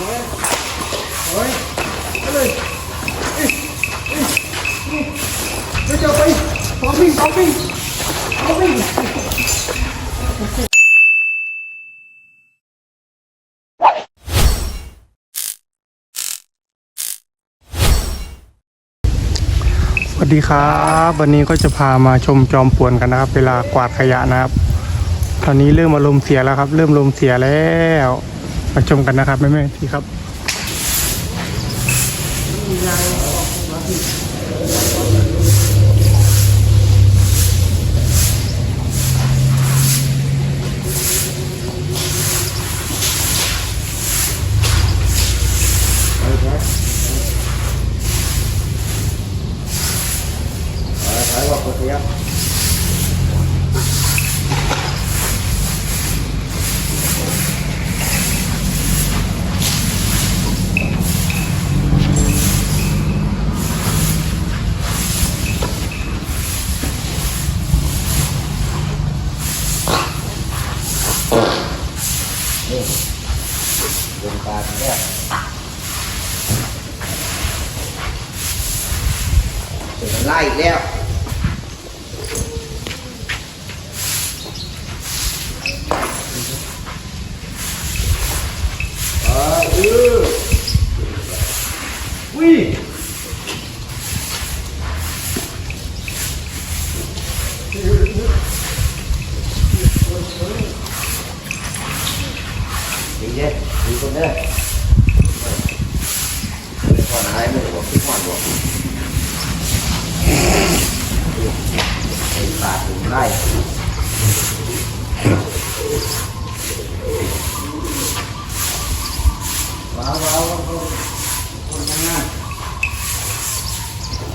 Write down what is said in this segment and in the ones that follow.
สวัสดีครับวันนี้ก็จะพามาชมจอมปลวนกันนะครับ เวลากวาดขยะนะครับ ตอนนี้เริ่มอารมณ์เสียแล้วครับ เริ่มลมเสียแล้ว มาชมกันนะครับแม่แม่ๆพี่ครับถอยว่าคนเดียว ปลาเนี่ยถึงไล่แล้วเออเออวิ่งเย็น ดีคนเด้อก่อนอะไรไม่บอกที่ก่อนบอกไอ้ขาดถึงไล่ว้าวว้าวคนทำงาน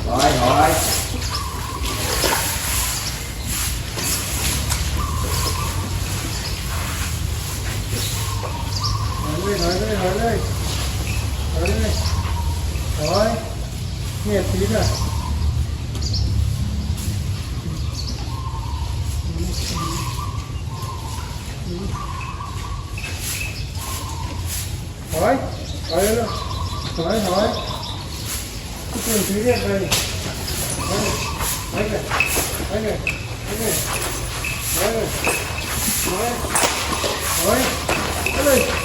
ร้อยร้อย ย nghe tí rồi thôi thôi luôn thôi hỏi. Cái tiền phí này hỏi này hỏi này hỏi này hỏi này hỏi này hỏi hỏi. Cái này.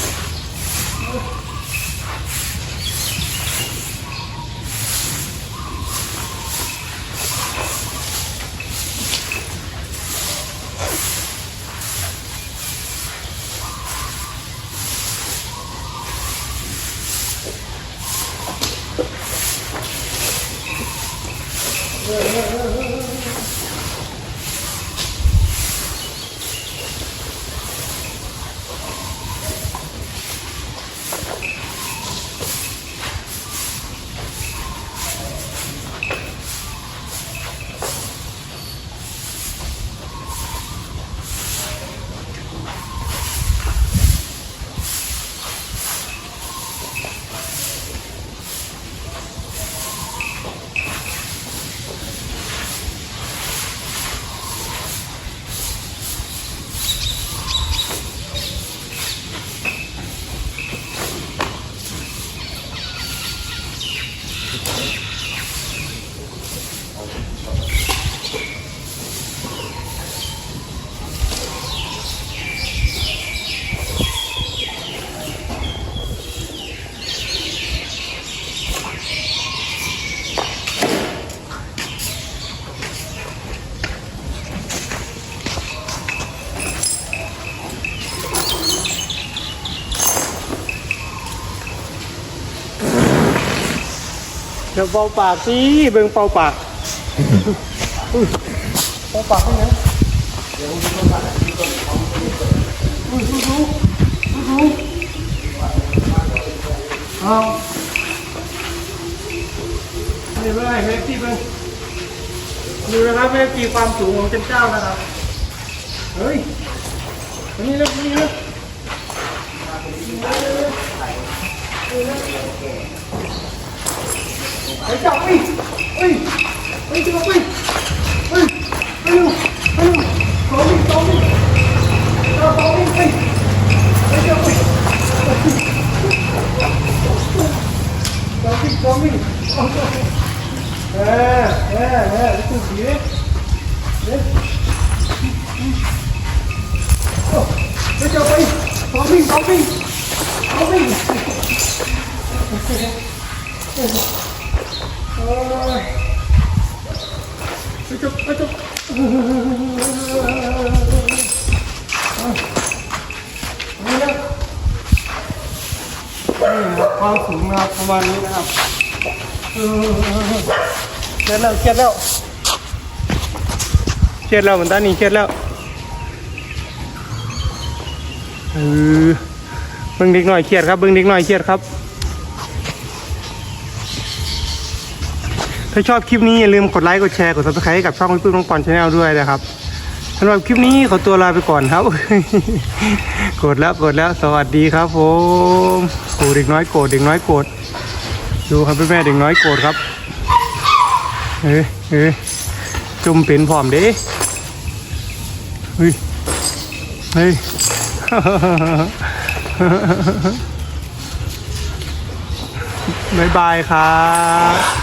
Yeah. เดี๋ยวเป่าปากสิเบิ่งเป่าปากเป่าปากให้นะอุ้ยดูดูดูดูเอาเดี๋ยวไปไหนเฮ้ยพี่เบิ่งดูนะครับแม่ปีความสูงของเจ้าเจ้านะครับเฮ้ยนี่เร็วมานี่เ哎呀，喂，喂，喂，这个喂，喂，哎呦，哎呦，保命，保命，啊，保命，喂，哎呀，喂，保命，保命，哎，哎，哎，哎，哦，哎呀，喂，保命，保命，保命，哎呀，哎。 จบจบความสูงนะครับประมาณนี้นะครับเครียดแล้วเครียดแล้วเครียดแล้วเหมือนตอนนี้เครียดแล้วเออเบิ่งเด็กหน่อยเครียดครับเบิ่งเด็กหน่อยเครียดครับ ถ้าชอบคลิปนี้อย่าลืมกดไลค์กดแชร์กด subscribe ให้กับช่องพี่ปื้มน้องปอนชาแนลด้วยนะครับสำหรับคลิปนี้ขอตัวลาไปก่อนครับ กดแล้วกดแล้วสวัสดีครับผมโอ้เด็กน้อยโกรธเด็กน้อยโกรธดูครับพี่แม่เด็กน้อยโกรธครับเอ้ยเอ้ยจุ่มเป็นพร้อมเด้เฮ้ยเฮ้ยบายบายครับ